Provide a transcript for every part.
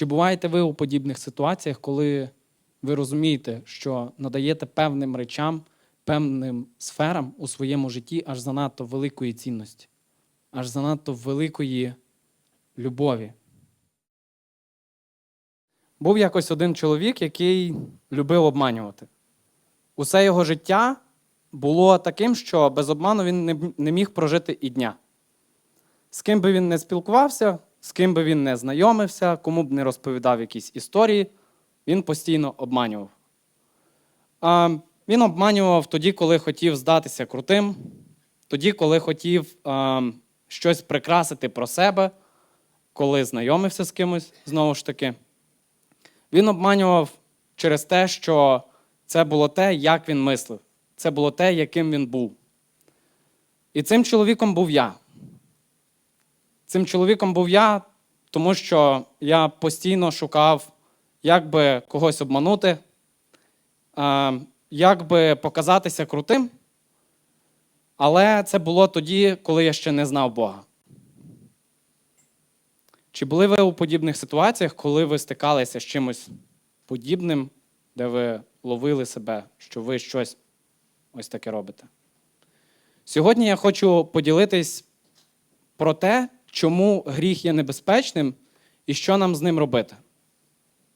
Чи буваєте ви у подібних ситуаціях, коли ви розумієте, що надаєте певним речам, певним сферам у своєму житті аж занадто великої цінності, аж занадто великої любові? Був якось один чоловік, який любив обманювати. Усе його життя було таким, що без обману він не, міг прожити і дня. З ким би він не спілкувався, з ким би він не знайомився, кому б не розповідав якісь історії, він постійно обманював. А, він обманював тоді, коли хотів здатися крутим, тоді, коли хотів а, щось прикрасити про себе, коли знайомився з кимось, знову ж таки. Він обманював через те, що це було те, як він мислив. Це було те, яким він був. І цим чоловіком був я. Цим чоловіком був я, тому що я постійно шукав, як би когось обманути, як би показатися крутим. Але це було тоді, коли я ще не знав Бога. Чи були ви у подібних ситуаціях, коли ви стикалися з чимось подібним, де ви ловили себе, що ви щось ось таке робите? Сьогодні я хочу поділитись про те, чому гріх є небезпечним і що нам з ним робити.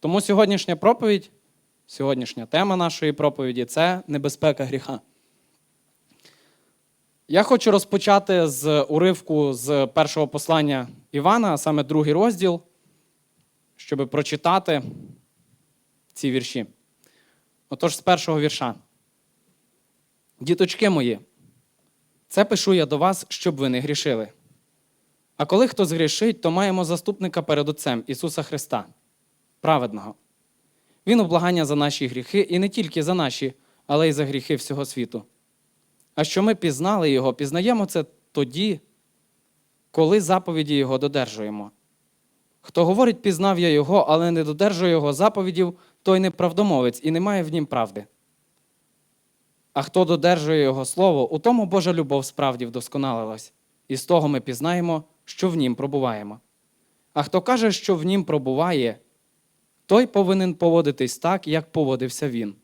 Тому сьогоднішня проповідь, сьогоднішня тема нашої проповіді це небезпека гріха. Я хочу розпочати з уривку з першого послання Івана, а саме другий розділ, щоб прочитати ці вірші. Отож, з першого вірша. Діточки мої, це пишу я до вас, щоб ви не грішили. А коли хто згрішить, то маємо заступника перед Отцем Ісуса Христа, праведного. Він облагання за наші гріхи, і не тільки за наші, але й за гріхи всього світу. А що ми пізнали Його, пізнаємо це тоді, коли заповіді Його додержуємо. Хто говорить, пізнав я Його, але не додержує Його заповідів, той неправдомовець і не має в нім правди. А хто додержує Його слово, у тому Божа любов справді вдосконалилась, і з того ми пізнаємо, що в нім пробуваємо. А хто каже, що в нім пробуває, той повинен поводитись так, як поводився він.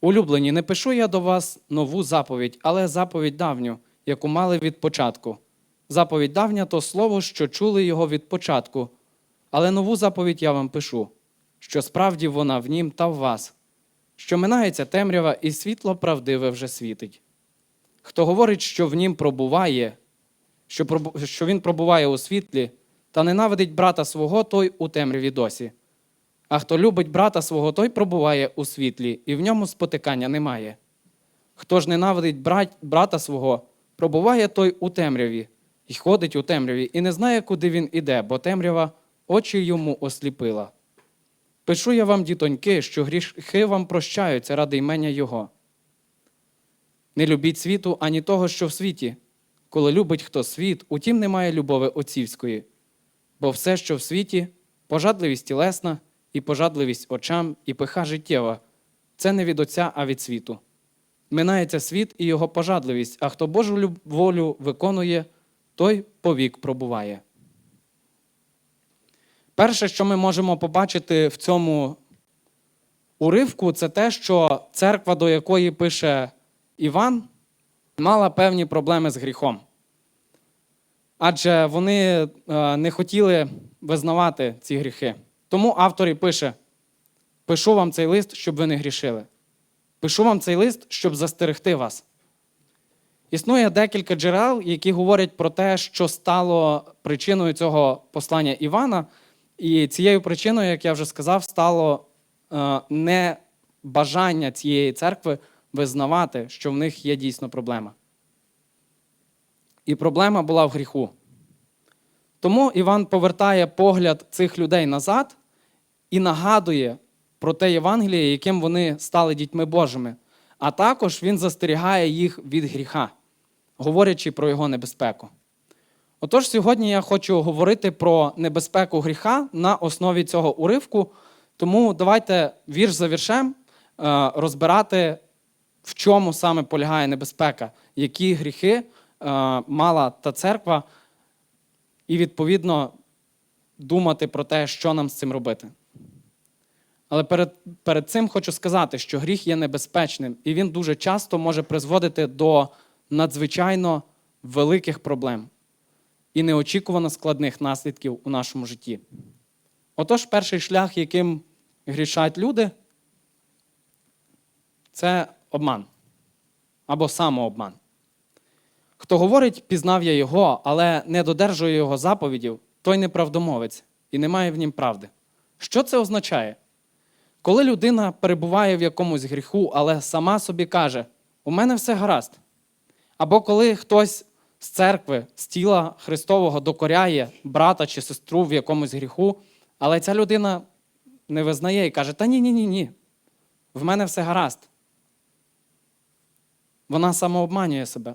Улюблені, не пишу я до вас нову заповідь, але заповідь давню, яку мали від початку. Заповідь давня то слово, що чули його від початку, але нову заповідь я вам пишу, що справді вона в нім та в вас, що минається темрява, і світло правдиве вже світить. Хто говорить, що в нім пробуває, що, він пробуває у світлі, та ненавидить брата свого, той у темряві досі. А хто любить брата свого, той пробуває у світлі, і в ньому спотикання немає. Хто ж ненавидить брата свого, пробуває той у темряві, і ходить у темряві, і не знає, куди він іде, бо темрява очі йому осліпила. Пишу я вам, дітоньки, що гріхи вам прощаються ради імення Його. Не любіть світу ані того, що в світі. Коли любить хто світ, утім немає любови отцівської. Бо все, що в світі, пожадливість тілесна, і пожадливість очам, і пиха життєва це не від Отця, а від світу. Минається світ і його пожадливість, а хто Божу волю виконує, той повік пробуває. Перше, що ми можемо побачити в цьому уривку, це те, що церква, до якої пише Іван, мала певні проблеми з гріхом. Адже вони е, не хотіли визнавати ці гріхи. Тому автор і пише: пишу вам цей лист, щоб ви не грішили. Пишу вам цей лист, щоб застерегти вас. Існує декілька джерел, які говорять про те, що стало причиною цього послання Івана. І цією причиною, як я вже сказав, стало е, небажання цієї церкви визнавати, що в них є дійсно проблема. І проблема була в гріху. Тому Іван повертає погляд цих людей назад і нагадує про те Євангеліє, яким вони стали дітьми Божими. А також він застерігає їх від гріха, говорячи про його небезпеку. Отож, сьогодні я хочу говорити про небезпеку гріха на основі цього уривку. Тому давайте вірш за віршем е, розбирати, в чому саме полягає небезпека, які гріхи е, мала та церква, і відповідно, думати про те, що нам з цим робити. Але перед, перед цим хочу сказати, що гріх є небезпечним, і він дуже часто може призводити до надзвичайно великих проблем і неочікувано складних наслідків у нашому житті. Отож, перший шлях, яким грішать люди, це обман або самообман. Хто говорить, пізнав я його, але не додержує його заповідів, той неправдомовець і не має в нім правди. Що це означає? Коли людина перебуває в якомусь гріху, але сама собі каже, у мене все гаразд. Або коли хтось з церкви, з тіла Христового докоряє брата чи сестру в якомусь гріху, але ця людина не визнає і каже, та ні, ні, ні, ні, в мене все гаразд. Вона самообманює себе.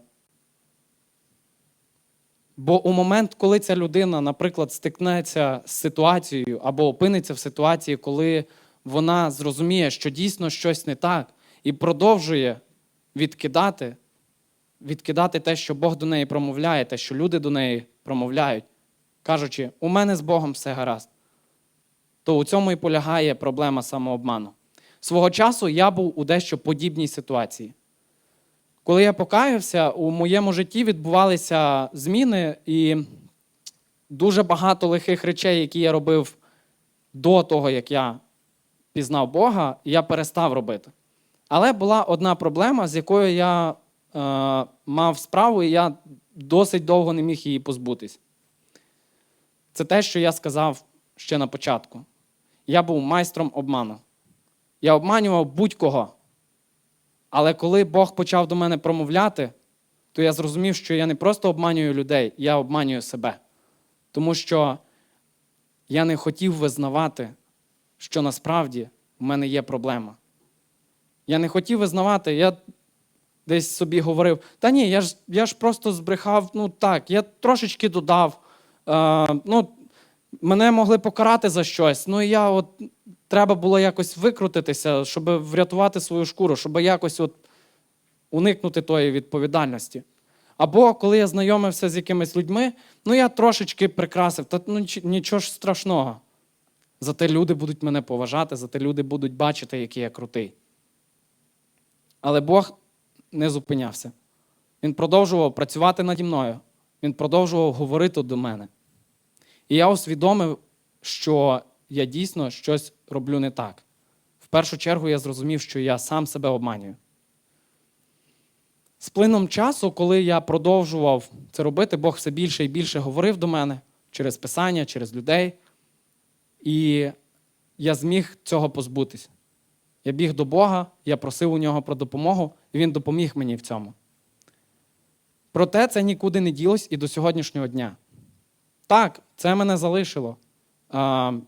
Бо у момент, коли ця людина, наприклад, стикнеться з ситуацією або опиниться в ситуації, коли вона зрозуміє, що дійсно щось не так, і продовжує відкидати, відкидати те, що Бог до неї промовляє, те, що люди до неї промовляють, кажучи, у мене з Богом все гаразд, то у цьому і полягає проблема самообману. Свого часу я був у дещо подібній ситуації. Коли я покаявся, у моєму житті відбувалися зміни, і дуже багато лихих речей, які я робив до того, як я пізнав Бога, я перестав робити. Але була одна проблема, з якою я е, мав справу, і я досить довго не міг її позбутись. Це те, що я сказав ще на початку. Я був майстром обману. Я обманював будь-кого. Але коли Бог почав до мене промовляти, то я зрозумів, що я не просто обманюю людей, я обманюю себе. Тому що я не хотів визнавати, що насправді в мене є проблема. Я не хотів визнавати, я десь собі говорив: та ні, я ж я ж просто збрехав, ну так, я трошечки додав. Е, ну, Мене могли покарати за щось. Ну і я от треба було якось викрутитися, щоб врятувати свою шкуру, щоб якось от уникнути тої відповідальності. Або коли я знайомився з якимись людьми, ну я трошечки прикрасив, та ну нічого ж страшного. Зате люди будуть мене поважати, зате люди будуть бачити, який я крутий. Але Бог не зупинявся. Він продовжував працювати наді мною. Він продовжував говорити до мене. І я усвідомив, що я дійсно щось роблю не так. В першу чергу я зрозумів, що я сам себе обманюю. З плином часу, коли я продовжував це робити, Бог все більше і більше говорив до мене через Писання, через людей. І я зміг цього позбутись. Я біг до Бога, я просив у нього про допомогу, і Він допоміг мені в цьому. Проте це нікуди не ділось і до сьогоднішнього дня. Так, це мене залишило.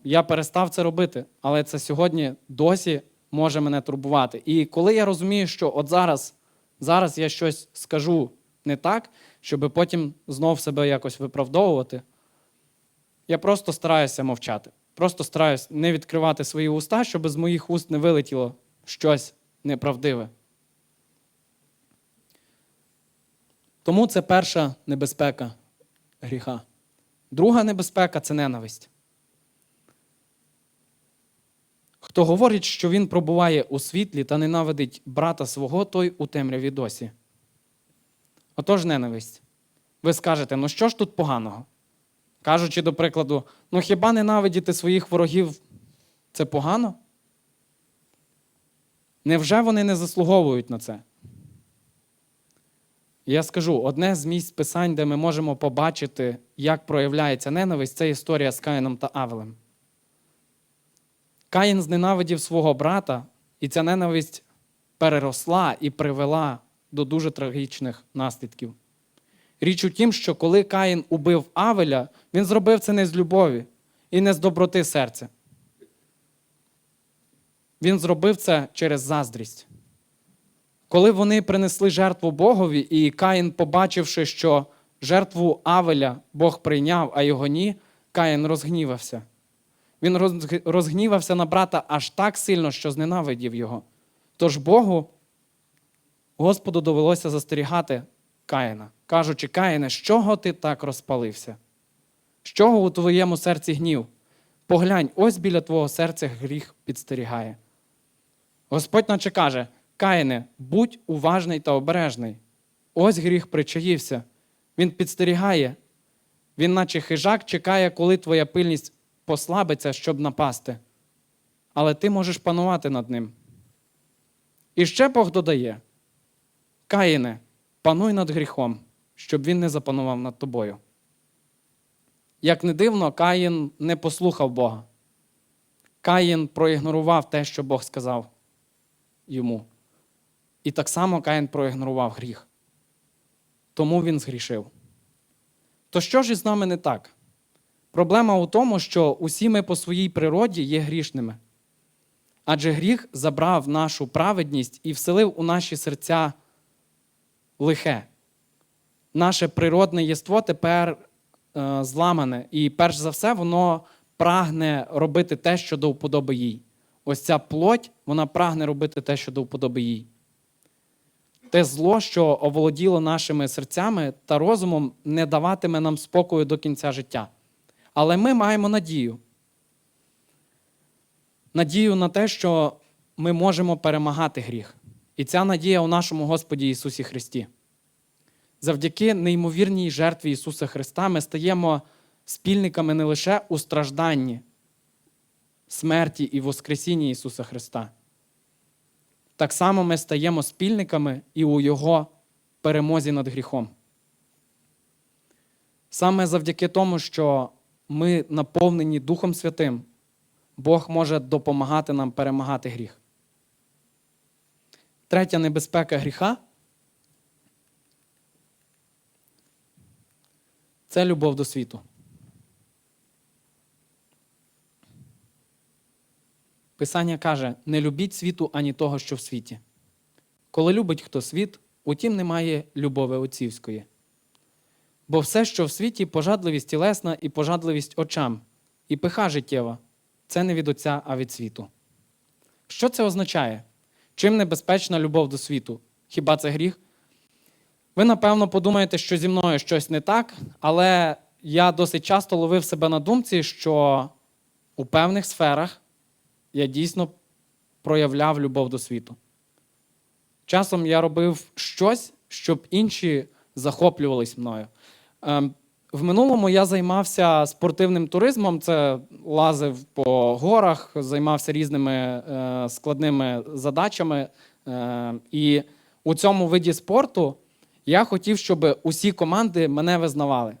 Я перестав це робити, але це сьогодні досі може мене турбувати. І коли я розумію, що от зараз, зараз я щось скажу не так, щоб потім знов себе якось виправдовувати, я просто стараюся мовчати. Просто стараюся не відкривати свої уста, щоб з моїх уст не вилетіло щось неправдиве. Тому це перша небезпека гріха. Друга небезпека це ненависть. Хто говорить, що він пробуває у світлі та ненавидить брата свого, той у темряві досі. Отож, ненависть. Ви скажете, ну що ж тут поганого? Кажучи, до прикладу, ну хіба ненавидіти своїх ворогів це погано? Невже вони не заслуговують на це? Я скажу, одне з місць писань, де ми можемо побачити, як проявляється ненависть, це історія з Каїном та Авелем. Каїн зненавидів свого брата, і ця ненависть переросла і привела до дуже трагічних наслідків. Річ у тім, що коли Каїн убив Авеля, він зробив це не з любові і не з доброти серця. Він зробив це через заздрість. Коли вони принесли жертву Богові, і Каїн, побачивши, що жертву Авеля Бог прийняв, а його ні, Каїн розгнівався. Він розгнівався на брата аж так сильно, що зненавидів його. Тож Богу, Господу довелося застерігати Каїна, кажучи, Каїне, з чого ти так розпалився? З чого у твоєму серці гнів? Поглянь, ось біля твого серця гріх підстерігає. Господь наче каже: Каїне, будь уважний та обережний. Ось гріх причаївся. Він підстерігає. Він, наче хижак, чекає, коли твоя пильність послабиться, щоб напасти. Але ти можеш панувати над ним. І ще Бог додає: Каїне, пануй над гріхом, щоб він не запанував над тобою. Як не дивно, Каїн не послухав Бога. Каїн проігнорував те, що Бог сказав йому. І так само Каїн проігнорував гріх. Тому він згрішив. То що ж із нами не так? Проблема у тому, що усі ми по своїй природі є грішними. Адже гріх забрав нашу праведність і вселив у наші серця лихе. Наше природне єство тепер е, зламане, і перш за все, воно прагне робити те, що до вподоби їй. Ось ця плоть, вона прагне робити те, що до вподоби їй. Те зло, що оволоділо нашими серцями та розумом, не даватиме нам спокою до кінця життя. Але ми маємо надію. Надію на те, що ми можемо перемагати гріх. І ця надія у нашому Господі Ісусі Христі. Завдяки неймовірній жертві Ісуса Христа ми стаємо спільниками не лише у стражданні, смерті і Воскресінні Ісуса Христа. Так само ми стаємо спільниками і у Його перемозі над гріхом. Саме завдяки тому, що ми наповнені Духом Святим, Бог може допомагати нам перемагати гріх. Третя небезпека гріха це любов до світу. Писання каже: не любіть світу ані того, що в світі. Коли любить хто світ, утім немає любови отцівської. Бо все, що в світі, пожадливість тілесна і пожадливість очам, і пиха життєва це не від Отця, а від світу. Що це означає? Чим небезпечна любов до світу? Хіба це гріх? Ви, напевно, подумаєте, що зі мною щось не так, але я досить часто ловив себе на думці, що у певних сферах я дійсно проявляв любов до світу. Часом я робив щось, щоб інші захоплювались мною. Ем, В минулому я займався спортивним туризмом, це лазив по горах, займався різними е, складними задачами. Е, і у цьому виді спорту я хотів, щоб усі команди мене визнавали.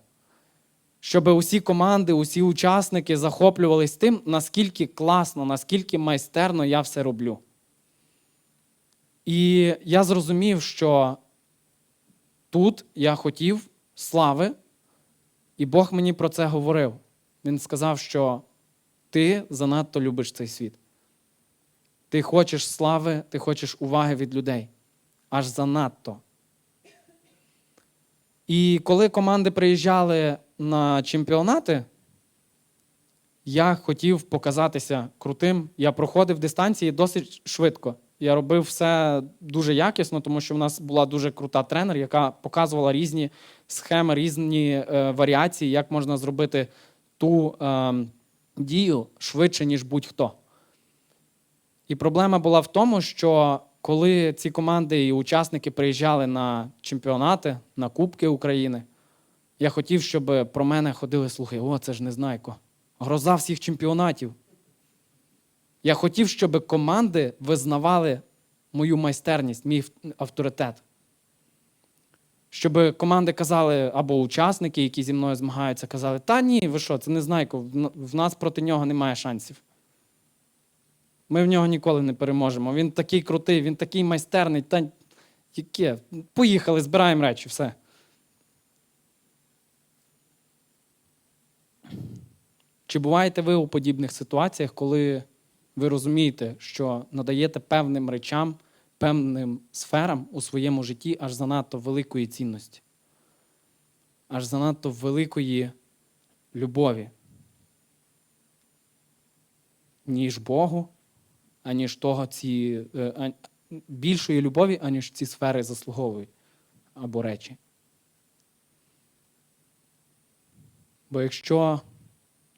Щоб усі команди, усі учасники захоплювались тим, наскільки класно, наскільки майстерно я все роблю. І я зрозумів, що тут я хотів слави, і Бог мені про це говорив. Він сказав, що ти занадто любиш цей світ. Ти хочеш слави, ти хочеш уваги від людей. Аж занадто. І коли команди приїжджали на чемпіонати, я хотів показатися крутим. Я проходив дистанції досить швидко. Я робив все дуже якісно, тому що в нас була дуже крута тренер, яка показувала різні схеми, різні е, варіації, як можна зробити ту е, дію швидше, ніж будь-хто. І проблема була в тому, що коли ці команди і учасники приїжджали на чемпіонати, на Кубки України, я хотів, щоб про мене ходили слухи: о, це ж Незнайко, гроза всіх чемпіонатів. Я хотів, щоб команди визнавали мою майстерність, мій авторитет. Щоб команди казали, або учасники, які зі мною змагаються, казали, та ні, ви що, це Незнайко, в нас проти нього немає шансів. Ми в нього ніколи не переможемо. Він такий крутий, він такий майстерний. Та яке? Поїхали, збираємо речі, все. Чи буваєте ви у подібних ситуаціях, коли ви розумієте, що надаєте певним речам, певним сферам у своєму житті аж занадто великої цінності, аж занадто великої любові, ніж Богу, аніж того ці е, більшої любові, аніж ці сфери заслуговують або речі. Бо якщо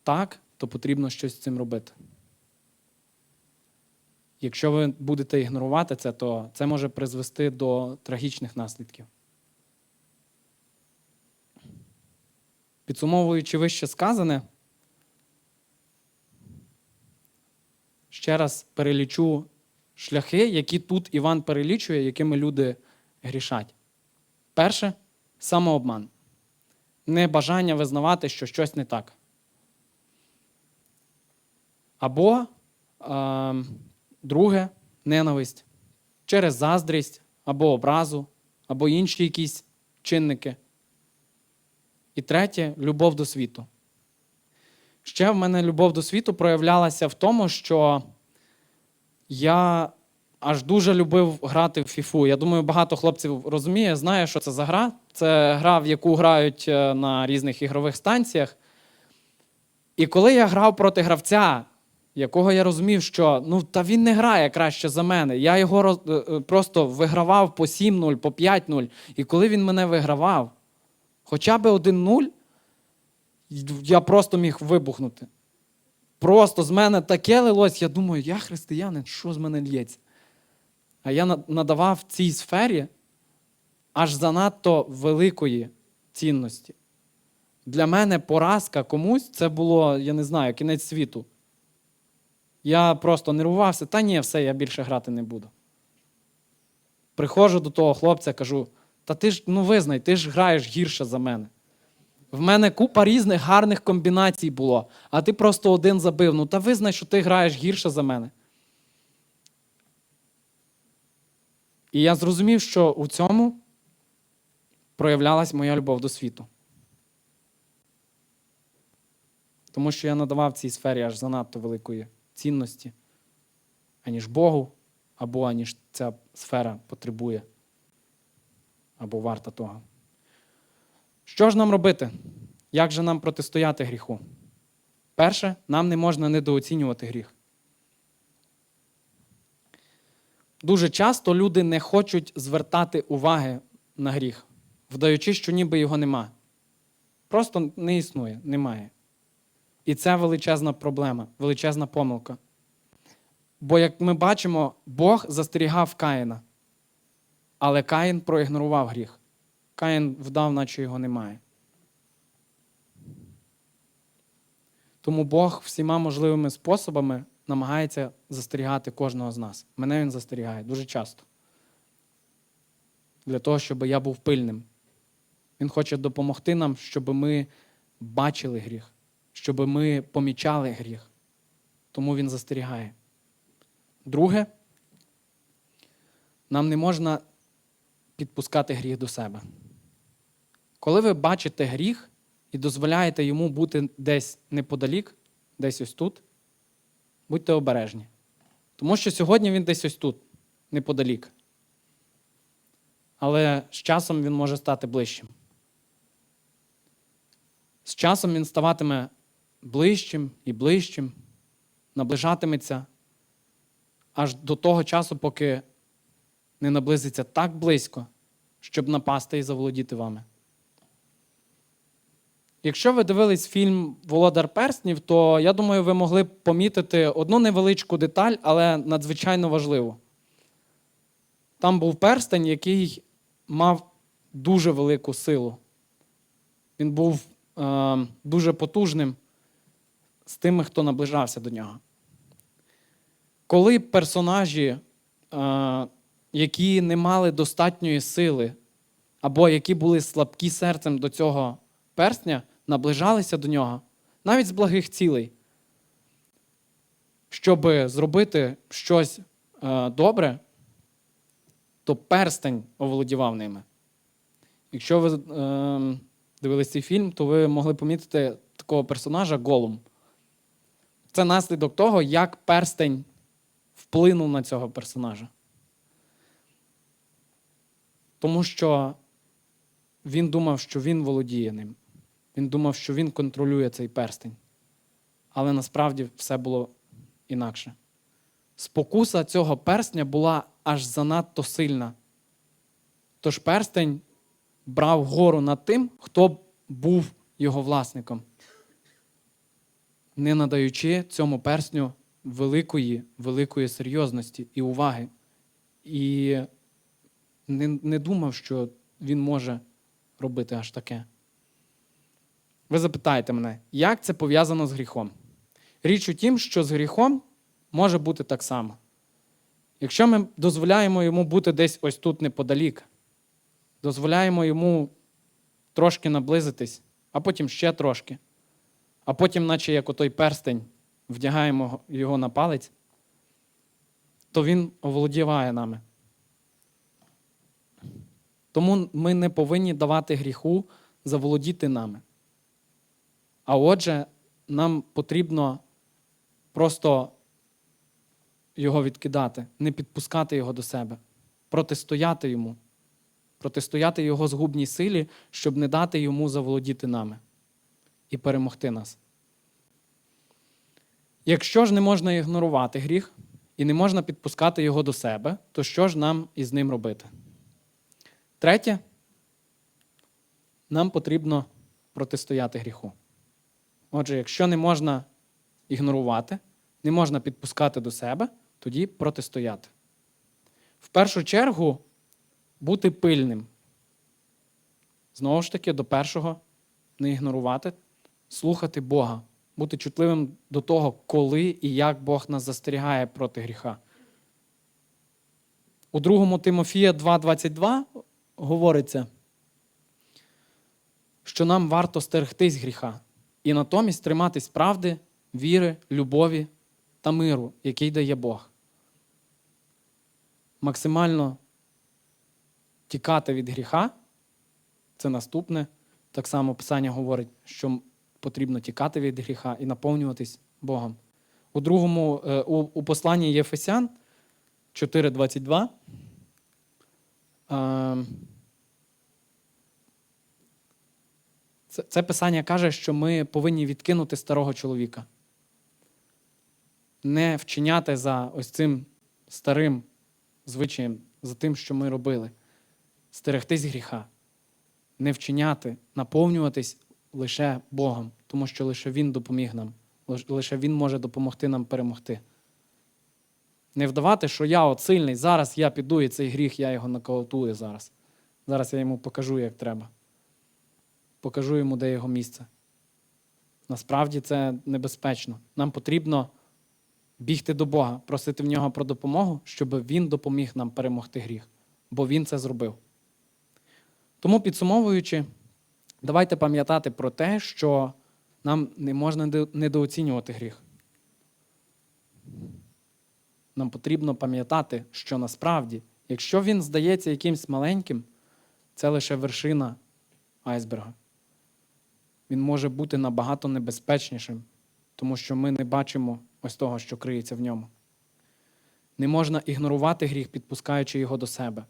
так, то потрібно щось з цим робити. Якщо ви будете ігнорувати це, то це може призвести до трагічних наслідків. Підсумовуючи вище сказане, ще раз перелічу шляхи, які тут Іван перелічує, якими люди грішать. Перше самообман. Небажання визнавати, що щось не так. Або е, друге ненависть через заздрість, або образу, або інші якісь чинники. І третє любов до світу. Ще в мене любов до світу проявлялася в тому, що я аж дуже любив грати в фіфу. Я думаю, багато хлопців розуміє, знає, що це за гра. Це гра, в яку грають е, на різних ігрових станціях. І коли я грав проти гравця, якого я розумів, що ну та він не грає краще за мене. Я його роз... е, е, просто вигравав по 7-0, по 5-0. І коли він мене вигравав, хоча б 1-0, я просто міг вибухнути. Просто з мене таке лилось, я думаю, я християнин, що з мене лється? А я надавав цій сфері аж занадто великої цінності. Для мене поразка комусь це було, я не знаю, кінець світу. Я просто нервувався, та ні, все, я більше грати не буду. Приходжу до того хлопця, кажу: та ти ж ну визнай, ти ж граєш гірше за мене. В мене купа різних гарних комбінацій було, а ти просто один забив. Ну та визнай, що ти граєш гірше за мене. І я зрозумів, що у цьому проявлялась моя любов до світу. Тому що я надавав цій сфері аж занадто великої цінності, аніж Богу, або аніж ця сфера потребує, або варта того. Що ж нам робити? Як же нам протистояти гріху? Перше, нам не можна недооцінювати гріх. Дуже часто люди не хочуть звертати уваги на гріх, вдаючи, що ніби його нема. Просто не існує, немає. І це величезна проблема, величезна помилка. Бо, як ми бачимо, Бог застерігав Каїна, але Каїн проігнорував гріх. Каїн вдав, наче його немає. Тому Бог всіма можливими способами намагається застерігати кожного з нас. Мене він застерігає дуже часто. Для того, щоб я був пильним. Він хоче допомогти нам, щоб ми бачили гріх, щоб ми помічали гріх. Тому він застерігає. Друге, нам не можна підпускати гріх до себе. Коли ви бачите гріх і дозволяєте йому бути десь неподалік, десь ось тут, будьте обережні. Тому що сьогодні він десь ось тут, неподалік. Але з часом він може стати ближчим. З часом він ставатиме ближчим і ближчим, наближатиметься аж до того часу, поки не наблизиться так близько, щоб напасти і заволодіти вами. Якщо ви дивились фільм Володар Перснів, то я думаю, ви могли б помітити одну невеличку деталь, але надзвичайно важливу. Там був перстень, який мав дуже велику силу. Він був е, дуже потужним з тими, хто наближався до нього. Коли персонажі, е, які не мали достатньої сили, або які були слабкі серцем до цього перстня, наближалися до нього, навіть з благих цілей, щоб зробити щось е, добре, то перстень оволодівав ними. Якщо ви е, дивились цей фільм, то ви могли помітити такого персонажа Голум. Це наслідок того, як перстень вплинув на цього персонажа. Тому що він думав, що він володіє ним. Він думав, що він контролює цей перстень. Але насправді все було інакше. Спокуса цього перстня була аж занадто сильна. Тож перстень брав гору над тим, хто був його власником. Не надаючи цьому персню великої, великої серйозності і уваги. І не, не думав, що він може робити аж таке. Ви запитаєте мене, як це пов'язано з гріхом? Річ у тім, що з гріхом може бути так само. Якщо ми дозволяємо йому бути десь ось тут неподалік, дозволяємо йому трошки наблизитись, а потім ще трошки, а потім, наче як отой перстень, вдягаємо його на палець, то він оволодіває нами. Тому ми не повинні давати гріху заволодіти нами. А отже, нам потрібно просто його відкидати, не підпускати його до себе, протистояти йому, протистояти його згубній силі, щоб не дати йому заволодіти нами і перемогти нас. Якщо ж не можна ігнорувати гріх і не можна підпускати його до себе, то що ж нам із ним робити? Третє, нам потрібно протистояти гріху. Отже, якщо не можна ігнорувати, не можна підпускати до себе, тоді протистояти. В першу чергу бути пильним. Знову ж таки, до першого не ігнорувати, слухати Бога, бути чутливим до того, коли і як Бог нас застерігає проти гріха. У 2 Тимофія 2,22 говориться, що нам варто стерегтись гріха і натомість триматись правди, віри, любові та миру, який дає Бог. Максимально тікати від гріха це наступне. Так само Писання говорить, що потрібно тікати від гріха і наповнюватись Богом. У другому, е, у, посланні Єфесян 4.22. е, Це, це писання каже, що ми повинні відкинути старого чоловіка. Не вчиняти за ось цим старим звичаєм, за тим, що ми робили. Стерегтись гріха, не вчиняти, наповнюватись лише Богом, тому що лише Він допоміг нам, лише Він може допомогти нам перемогти. Не вдавати, що я от сильний, зараз я піду і цей гріх, я його нокаутую зараз. Зараз я йому покажу, як треба покажу йому, де його місце. Насправді це небезпечно. Нам потрібно бігти до Бога, просити в нього про допомогу, щоб Він допоміг нам перемогти гріх, бо Він це зробив. Тому, підсумовуючи, давайте пам'ятати про те, що нам не можна недооцінювати гріх. Нам потрібно пам'ятати, що насправді, якщо він здається якимсь маленьким, це лише вершина айсберга він може бути набагато небезпечнішим, тому що ми не бачимо ось того, що криється в ньому. Не можна ігнорувати гріх, підпускаючи його до себе.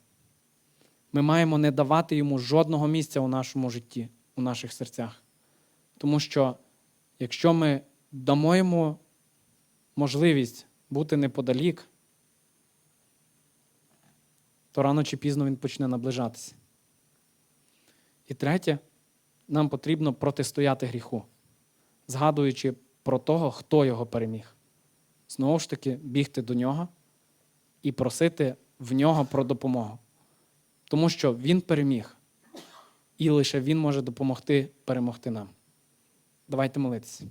Ми маємо не давати йому жодного місця у нашому житті, у наших серцях. Тому що якщо ми дамо йому можливість бути неподалік, то рано чи пізно він почне наближатися. І третє, нам потрібно протистояти гріху, згадуючи про того, хто його переміг. Знову ж таки, бігти до нього і просити в нього про допомогу. Тому що він переміг, і лише він може допомогти перемогти нам. Давайте молитися.